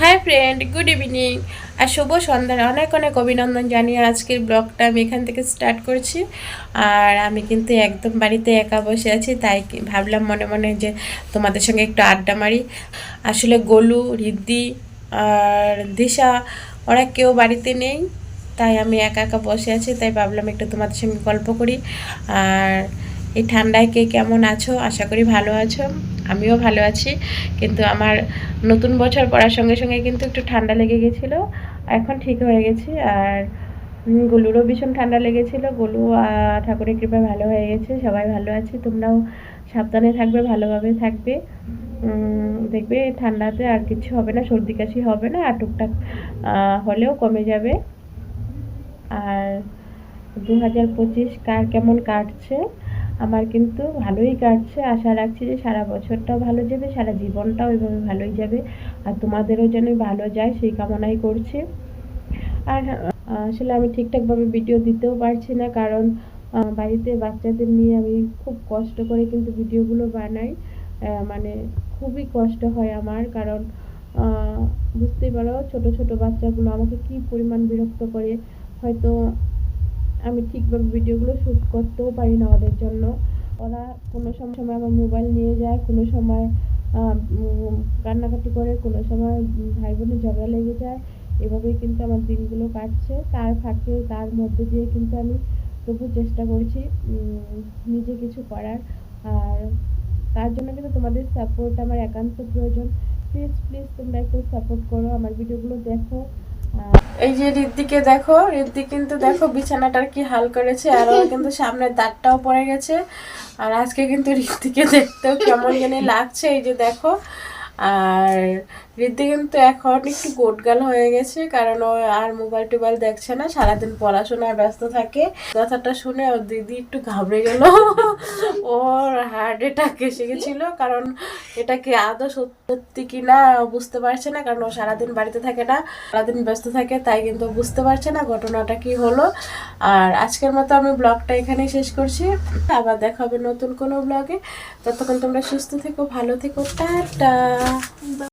High friend good evening আর শুভ সন্ধ্যার অনেক অনেক অভিনন্দন জানিয়ে আজকের ব্লগটা আমি এখান থেকে স্টার্ট করছি। আর আমি কিন্তু একদম বাড়িতে একা বসে আছি, তাই ভাবলাম মনে মনে যে তোমাদের সঙ্গে একটু আড্ডা মারি। আসলে গোলু, রিদ্দি আর দিশা, ওরা কেউ বাড়িতে নেই, তাই আমি একা একা বসে আছি, তাই ভাবলাম একটু তোমাদের সঙ্গে গল্প করি। আর এই ঠান্ডায় কে কেমন আছো? আশা করি ভালো আছো। আমিও ভালো আছি। কিন্তু আমার নতুন বছর পড়ার সঙ্গে সঙ্গে কিন্তু একটু ঠান্ডা লেগে গেছিল। এখন ঠিক হয়ে গেছি। আর গলুরও ভীষণ ঠান্ডা লেগেছিল। গলু ঠাকুরের কৃপায় ভালো হয়ে গেছে। সবাই ভালো আছে। তোমরাও সাবধানে থাকবে, ভালোভাবে থাকবে। দেখবে ঠান্ডাতে আর কিছু হবে না, সর্দি কাশি হবে না। আর টুকটাক হলেও কমে যাবে। আর, দু হাজার পঁচিশ কার কেমন কাটছে? আমার কিন্তু ভালোই কাটছে। আশা রাখছি যে সারা বছরটাও ভালো যাবে, সারা জীবনটাও এভাবে ভালোই যাবে। আর তোমাদেরও যেন ভালো যায়, সেই কামনাই করছি। আর আসলে আমি ঠিকঠাকভাবে ভিডিও দিতেও পারছি না কারণ বাড়িতে বাচ্চাদের নিয়ে আমি খুব কষ্ট করে কিন্তু ভিডিওগুলো বানাই। মানে খুবই কষ্ট হয় আমার কারণ বুঝতেই পারো ছোট ছোট বাচ্চাগুলো আমাকে কি পরিমাণ বিরক্ত করে। হয়তো আমি ঠিকভাবে ভিডিওগুলো শ্যুট করতেও পারি না ওদের জন্য। ওরা কোনো সময় আমার মোবাইল নিয়ে যায়, কোনো সময় কান্নাকাটি করে, কোনো সময় ভাই বোনের ঝগড়া লেগে যায়। এভাবেই কিন্তু আমার দিনগুলো কাটছে। তার ফাঁকে তার মধ্যে দিয়ে কিন্তু আমি তবু চেষ্টা করছি নিজে কিছু করার। আর তার জন্য কিন্তু তোমাদের সাপোর্ট আমার একান্ত প্রয়োজন। প্লিজ প্লিজ তোমরা একটু সাপোর্ট করো, আমার ভিডিওগুলো দেখো। এই যে ঋদ্দিকে দেখো ঋদ্দি কিন্তু দেখো বিছানাটার কি হাল করেছে, আর ওর কিন্তু সামনে দাঁতটাও পড়ে গেছে। আর আজকে কিন্তু ঋদ্দিকে দেখতেও কেমন জানি লাগছে, এই যে দেখো। আর ঋদ্ধি কিন্তু এখন একটু গোটগাল হয়ে গেছে কারণ ও আর মোবাইল টোবাইল দেখছে না সারাদিন পড়াশোনায় ব্যস্ত থাকে। কথাটা শুনে ওর দিদি একটু ঘাবড়ে গেল। ওর হার্ট অ্যাটাক এসে গেছিল কারণ এটা কি আদৌ সত্যি কি না বুঝতে পারছে না কারণ ও সারাদিন বাড়িতে থাকে না সারাদিন ব্যস্ত থাকে তাই কিন্তু বুঝতে পারছে না ঘটনাটা কি হলো। আর আজকের মতো আমি ব্লগটা এখানেই শেষ করছি। আবার দেখা হবে নতুন কোনো ব্লগে। ততক্ষণ তোমরা সুস্থ থেকো ভালো থেকো টাটা।